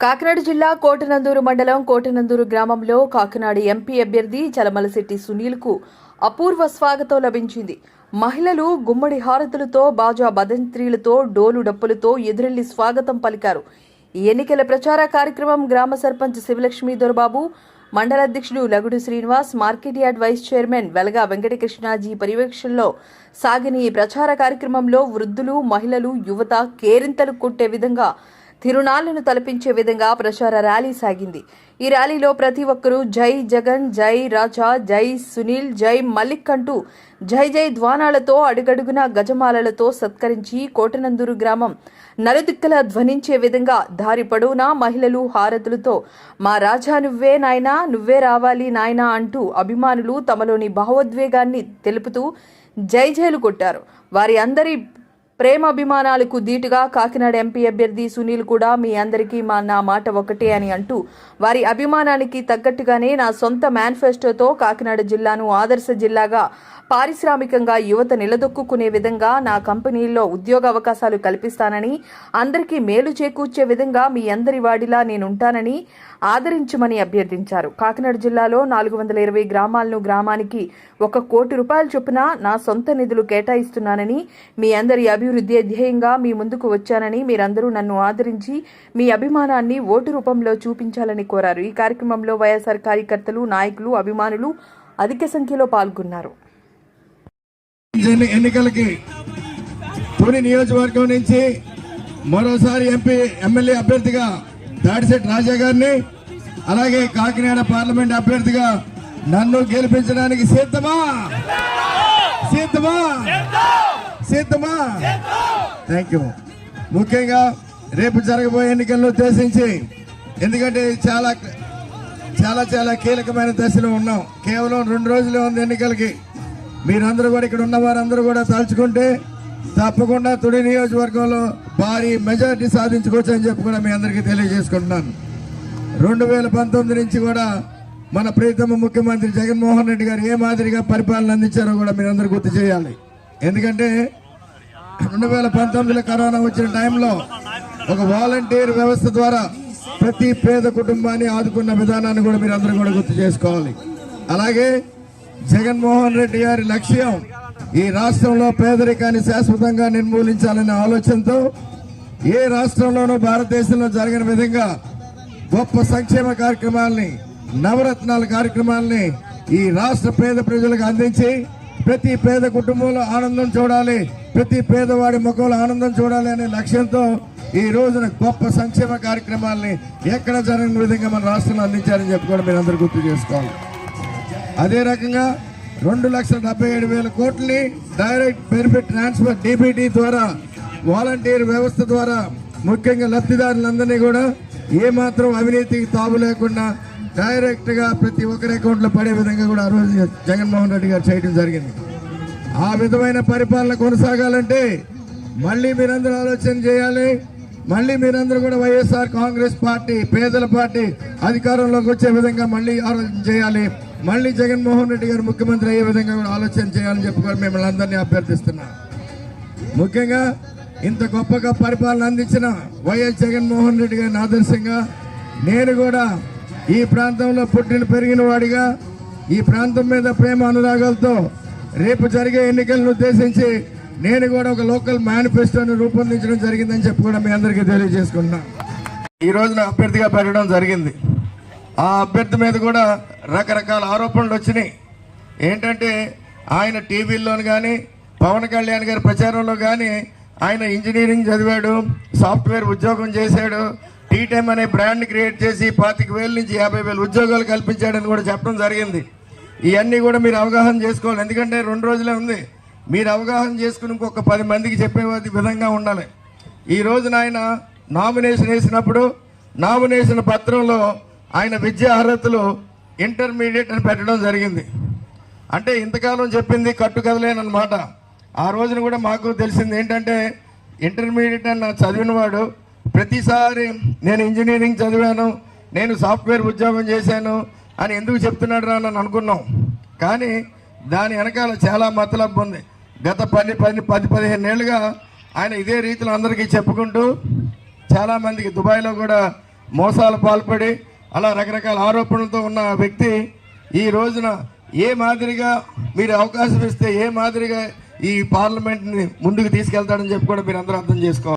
కాకినాడ జిల్లా కోటనందూరు మండలం కోటనందూరు గ్రామంలో కాకినాడ ఎంపీ అభ్యర్థి చలమలశెట్టి సునీల్కు అపూర్వ స్వాగతం లభించింది. మహిళలు గుమ్మడి హారతులతో బాజా భదంత్రీలతో డోలు డప్పులతో ఎదురెళ్ళి స్వాగతం పలికారు. ఈ ఎన్నికల ప్రచార కార్యక్రమం గ్రామ సర్పంచ్ శివలక్ష్మి దొరబాబు మండల అధ్యక్షుడు Lagudu Srinivas market yard vice chairman Velaga Venkatakrishnaji పర్యవేక్షణలో సాగిన ఈ ప్రచార కార్యక్రమంలో వృద్ధులు మహిళలు యువత కేరింతలు కొట్టే విధంగా తిరునాళ్ళను తలపించే విధంగా ప్రచార ర్యాలీ సాగింది. ఈ ర్యాలీలో ప్రతి ఒక్కరూ జై జగన్ జై రాజా జై సునీల్ జై మల్లిక్ అంటూ జై జై ధ్వానాలతో అడుగడుగున గజమాలలతో సత్కరించి కోటనందూరు గ్రామం నలుదిక్కల ధ్వనించే విధంగా దారి పొడవునా మహిళలు హారతులతో మా రాజా నువ్వే నాయనా నువ్వే రావాలి నాయనా అంటూ అభిమానులు తమలోని భావోద్వేగాన్ని తెలుపుతూ జై జైలు కొట్టారు. వారి అందరి ప్రేమ అభిమానాలకు ధీటుగా కాకినాడ ఎంపీ అభ్యర్థి సునీల్ కూడా మీ అందరికీ మా నా మాట ఒకటే అని అంటూ వారి అభిమానానికి తగ్గట్టుగానే నా సొంత మేనిఫెస్టోతో కాకినాడ జిల్లాను ఆదర్శ జిల్లాగా పారిశ్రామికంగా యువత నిలదొక్కునే విధంగా నా కంపెనీల్లో ఉద్యోగ అవకాశాలు కల్పిస్తానని అందరికీ మేలు చేకూర్చే విధంగా మీ అందరి వాడిలా నేనుంటానని ఆదరించమని అభ్యర్థించారు. కాకినాడ జిల్లాలో నాలుగు వందల ఇరవై గ్రామాలను గ్రామానికి ఒక కోటి రూపాయల చొప్పున నా సొంత నిధులు కేటాయిస్తున్నానని మీ అందరి అభి అభివృద్ధి ధ్యేయంగా మీ ముందుకు వచ్చానని మీరందరూ నన్ను ఆదరించి మీ అభిమానాన్ని ఓటు రూపంలో చూపించాలని కోరారు. ఈ కార్యక్రమంలో వైఎస్ఆర్ కార్యకర్తలు నాయకులు అభిమానులు అధిక సంఖ్యలో పాల్గొన్నారు. ఎన్నికలకి తొలి నియోజకవర్గం నుంచి మరోసారి ఎంపీ ఎమ్మెల్యే అభ్యర్థిగా దాడిశెట్టి రాజా గారిని అలాగే కాకినాడ పార్లమెంట్ అభ్యర్థిగా నన్ను గెలిపించడానికి సిద్ధమా? సిద్ధమా? సిద్ధమా థ్యాంక్ యూ ముఖ్యంగా రేపు జరగబోయే ఎన్నికలను ఉద్దేశించి ఎందుకంటే చాలా చాలా చాలా కీలకమైన దశలో ఉన్నాం. కేవలం రెండు రోజులే ఉంది ఎన్నికలకి. మీరందరూ కూడా ఇక్కడ ఉన్న వారందరూ కూడా తలుచుకుంటే తప్పకుండా తుడి నియోజకవర్గంలో భారీ మెజారిటీ సాధించుకోవచ్చు అని చెప్పి కూడా మీ అందరికీ తెలియజేసుకుంటున్నాను. రెండు వేల పంతొమ్మిది నుంచి కూడా మన ప్రీతమ ముఖ్యమంత్రి జగన్మోహన్ రెడ్డి గారు ఏ మాదిరిగా పరిపాలన అందించారో కూడా మీరందరూ గుర్తు చేయాలి. ఎందుకంటే రెండు వేల పంతొమ్మిదిలో కరోనా వచ్చిన టైంలో ఒక వాలంటీర్ వ్యవస్థ ద్వారా ప్రతి పేద కుటుంబాన్ని ఆదుకున్న విధానాన్ని కూడా మీరు అందరూ కూడా గుర్తు చేసుకోవాలి. అలాగే జగన్మోహన్ రెడ్డి గారి లక్ష్యం ఈ రాష్ట్రంలో పేదరికాన్ని శాశ్వతంగా నిర్మూలించాలనే ఆలోచనతో ఏ రాష్ట్రంలోనూ భారతదేశంలో జరిగిన విధంగా గొప్ప సంక్షేమ కార్యక్రమాల్ని నవరత్నాల కార్యక్రమాల్ని ఈ రాష్ట్ర పేద ప్రజలకు అందించి ప్రతి పేద కుటుంబంలో ఆనందం చూడాలి ప్రతి పేదవాడి ముఖంలో ఆనందం చూడాలి అనే లక్ష్యంతో ఈ రోజున గొప్ప సంక్షేమ కార్యక్రమాల్ని ఎక్కడ జరగని విధంగా మన రాష్ట్రంలో అందించారని చెప్పి కూడా మీరు అందరూ గుర్తు చేసుకోవాలి. అదే రకంగా రెండు లక్షల డెబ్బై ఏడు వేల కోట్లని డైరెక్ట్ బెనిఫిట్ ట్రాన్స్ఫర్ డీబీటీ ద్వారా వాలంటీర్ వ్యవస్థ ద్వారా ముఖ్యంగా లబ్ధిదారులందరినీ కూడా ఏమాత్రం అవినీతికి తావు లేకుండా డైరెక్ట్గా ప్రతి ఒక్కరి అకౌంట్లో పడే విధంగా కూడా ఆ రోజు జగన్మోహన్ రెడ్డి గారు చేయడం జరిగింది. ఆ విధమైన పరిపాలన కొనసాగాలంటే మళ్ళీ మీరందరూ ఆలోచన చేయాలి. మళ్ళీ మీరందరూ కూడా వైఎస్ఆర్ కాంగ్రెస్ పార్టీ పేదల పార్టీ అధికారంలోకి వచ్చే విధంగా మళ్ళీ ఆలోచన చేయాలి. మళ్ళీ జగన్మోహన్ రెడ్డి గారు ముఖ్యమంత్రి అయ్యే విధంగా కూడా ఆలోచన చేయాలని చెప్పి కూడా మిమ్మల్ని అందరినీ అభ్యర్థిస్తున్నాం. ముఖ్యంగా ఇంత గొప్పగా పరిపాలన అందించిన వైఎస్ జగన్మోహన్ రెడ్డి గారిని ఆదర్శంగా నేను కూడా ఈ ప్రాంతంలో పుట్టిన పెరిగిన వాడిగా ఈ ప్రాంతం మీద ప్రేమ అనురాగాలతో రేపు జరిగే ఎన్నికలను ఉద్దేశించి నేను కూడా ఒక లోకల్ మేనిఫెస్టోని రూపొందించడం జరిగిందని చెప్పి కూడా మీ అందరికీ తెలియజేసుకుంటున్నా. ఈ రోజున అభ్యర్థిగా పెట్టడం జరిగింది. ఆ అభ్యర్థి మీద కూడా రకరకాల ఆరోపణలు వచ్చినాయి. ఏంటంటే ఆయన టీవీల్లోను కానీ పవన్ కళ్యాణ్ గారి ప్రచారంలో కానీ ఆయన ఇంజనీరింగ్ చదివాడు సాఫ్ట్వేర్ ఉద్యోగం చేశాడు టీ టైం అనే బ్రాండ్ క్రియేట్ చేసి పాతిక వేల నుంచి యాభై వేల ఉద్యోగాలు కల్పించాడని కూడా చెప్పడం జరిగింది. ఇవన్నీ కూడా మీరు అవగాహన చేసుకోవాలి. ఎందుకంటే రెండు రోజులే ఉంది. మీరు అవగాహన చేసుకుని ఇంకొక పది మందికి చెప్పే విధంగా ఉండాలి. ఈ రోజున ఆయన నామినేషన్ వేసినప్పుడు నామినేషన్ పత్రంలో ఆయన విద్యా అర్హతలు ఇంటర్మీడియట్ అని పెట్టడం జరిగింది. అంటే ఇంతకాలం చెప్పింది కట్టు కదలేనమాట ఆ రోజున కూడా మాకు తెలిసింది ఏంటంటే ఇంటర్మీడియట్ అన్న చదివినవాడు ప్రతిసారి నేను ఇంజనీరింగ్ చదివాను నేను సాఫ్ట్వేర్ ఉద్యోగం చేశాను అని ఎందుకు చెప్తున్నాడు రా అని అనుకున్నాం. కానీ దాని వెనకాల చాలా మతలబ్బు ఉంది. గత పది పది పది పదిహేను ఏళ్ళుగా ఆయన ఇదే రీతిలో అందరికీ చెప్పుకుంటూ చాలామందికి దుబాయ్లో కూడా మోసాలు పాల్పడి అలా రకరకాల ఆరోపణలతో ఉన్న వ్యక్తి ఈ రోజున ఏ మాదిరిగా మీరు అవకాశం ఇస్తే ఏ మాదిరిగా ఈ పార్లమెంట్ని ముందుకు తీసుకెళ్తాడని చెప్పి కూడా మీరు అందరూ అర్థం చేసుకోవాలి.